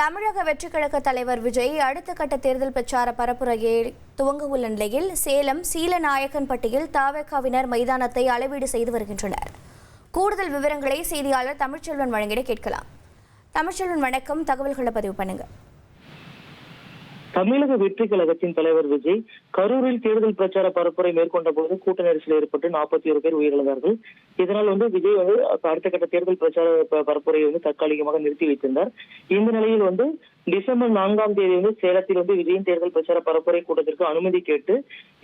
தமிழக வெற்றிக் கழக தலைவர் விஜய் அடுத்த கட்ட தேர்தல் பிரச்சார பரப்புரையை துவங்க உள்ள நிலையில் சேலம் சீலநாயக்கன்பட்டியில் தாவேக்காவினர் மைதானத்தை அளவீடு செய்து வருகின்றனர். கூடுதல் விவரங்களை செய்தியாளர் தமிழ்ச்செல்வன் வழங்கிட கேட்கலாம். தமிழ்ச்செல்வன் வணக்கம். தகவல்களை பதிவு பண்ணுங்கள் தமிழக வெற்றி கழகத்தின் தலைவர் விஜய் கரூரில் தேர்தல் பிரச்சார பரப்புரை மேற்கொண்ட போது கூட்ட நெரிசல் ஏற்பட்டு நாற்பத்தி ஒரு பேர் உயிரிழந்தார்கள். இதனால் வந்து விஜய் வந்து அடுத்த கட்ட தேர்தல் பிரச்சார பரப்புரையை வந்து தற்காலிகமாக நிறுத்தி வைத்திருந்தார். இந்த நிலையில் வந்து டிசம்பர் நான்காம் தேதி வந்து சேலத்தில் வந்து விஜயின் தேர்தல் பிரச்சார பரப்புரை கூட்டத்திற்கு அனுமதி கேட்டு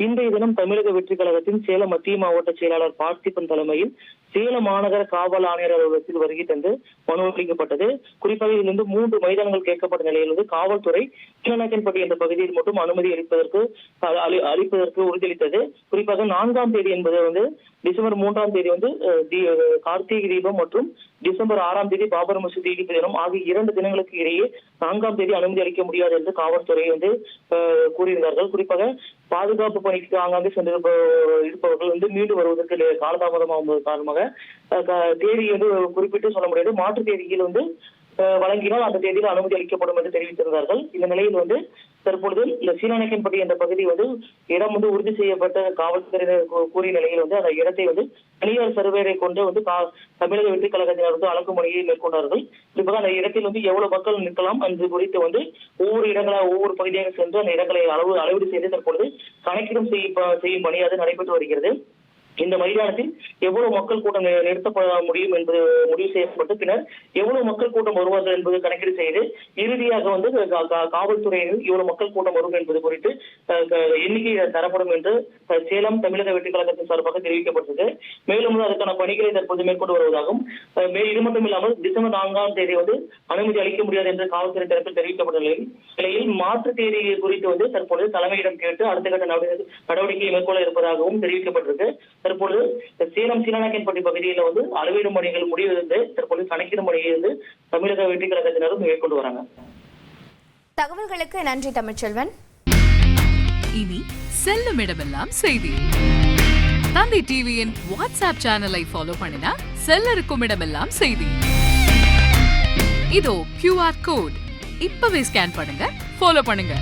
இன்றைய தினம் தமிழக வெற்றி கழகத்தின் சேலம் மத்திய மாவட்ட செயலாளர் பார்த்திபன் தலைமையில் சேலம் மாநகர காவல் ஆணையர் அலுவலகத்தில் வருகை தந்து மனு அளிக்கப்பட்டது. குறிப்பாக இதிலிருந்து மூன்று மைதானங்கள் கேட்கப்பட்ட நிலையில் வந்து காவல்துறை கீழநாயக்கன்பட்டி என்ற பகுதியில் மட்டும் அனுமதி அளிப்பதற்கு அளிப்பதற்கு உறுதியளித்தது. குறிப்பாக நான்காம் தேதி என்பது வந்து டிசம்பர் மூன்றாம் தேதி வந்து கார்த்திகை தீபம் மற்றும் டிசம்பர் ஆறாம் தேதி பாபர் மசூதி இடிப்பு தினம் ஆகிய இரண்டு தினங்களுக்கு இடையே நான்காம் தேதி அனுமதி அளிக்க முடியாது என்று காவல்துறை வந்து கூறியிருந்தார்கள். குறிப்பாக பாதுகாப்பு பணிக்கு ஆங்காங்கே சென்று இருப்பவர்கள் வந்து மீண்டு வருவதற்கு காலதாமதமாகும் காரணமாக தேதி வந்து குறிப்பிட்டு சொல்ல முடியாது. மாற்று தேதியில் வந்து வழங்கினால் அந்த தேதியில் அனுமதி அளிக்கப்படும் என்று தெரிவித்திருந்தார்கள். இந்த நிலையில் வந்து தற்பொழுது இந்த சீனானக்கன்பட்டி என்ற பகுதி வந்து இடம் வந்து உறுதி செய்யப்பட்ட காவல்துறையினர் கூறிய நிலையில் வந்து அந்த இடத்தை வந்து தனியார் சர்வேரை கொண்டு வந்து தமிழக வெற்றி கழகத்தினர் வந்து அளக்கும் மேற்கொண்டார்கள். குறிப்பாக அந்த இடத்தில் வந்து எவ்வளவு மக்கள் நிற்கலாம் என்று குறித்து வந்து ஒவ்வொரு இடங்களா ஒவ்வொரு பகுதியாக சென்று அந்த இடங்களை அளவு அளவீடு செய்து தற்பொழுது கணக்கீடும் செய்யும் பணி அது நடைபெற்று வருகிறது. இந்த மைதானத்தில் எவ்வளவு மக்கள் கூட்டம் நிறுத்தப்பட முடியும் என்பது முடிவு செய்யப்பட்டு பின்னர் எவ்வளவு மக்கள் கூட்டம் வருவார்கள் என்பது கணக்கீடு செய்து இறுதியாக வந்து காவல்துறையினர் இவ்வளவு மக்கள் கூட்டம் வரும் என்பது குறித்து எண்ணிக்கை தரப்படும் என்று சேலம் தமிழக வெற்றி கழகத்தின் சார்பாக தெரிவிக்கப்பட்டது மேலும் அதற்கான பணிகளை தற்போது மேற்கொண்டு வருவதாகவும் இது மட்டும் இல்லாமல் டிசம்பர் நான்காம் தேதி வந்து அனுமதி அளிக்க முடியாது என்று காவல்துறை தரப்பில் தெரிவிக்கப்பட்ட நிலையில் நிலையில் மாற்று தேதி குறித்து வந்து தற்போது தலைமையிடம் கேட்டு அடுத்த கட்ட நடவடிக்கை நடவடிக்கையை மேற்கொள்ள இருப்பதாகவும் தெரிவிக்கப்பட்டிருக்கு. தற்பொழுது சேலம் சீனாநாயக்கன்பட்டி பகுதியில் வந்து அளவீடும் பணிகள் முடிவடைந்து தற்பொழுது கணக்கிடும் பணியை வந்து தமிழக வெற்றி கழகத்தினரும் மேற்கொண்டு வராங்க. தகவல்களுக்கு நன்றி தமிழ்ச்செல்வன். இனி செல்லும் இடமெல்லாம் செய்தி. தந்தி டிவியின் வாட்ஸ்அப் சேனலை ஃபாலோ பண்ணினா செல்ல இருக்கும் இடமெல்லாம் செய்தி. இதோ கியூஆர் கோட் இப்பவே ஸ்கேன் பண்ணுங்க ஃபாலோ பண்ணுங்க.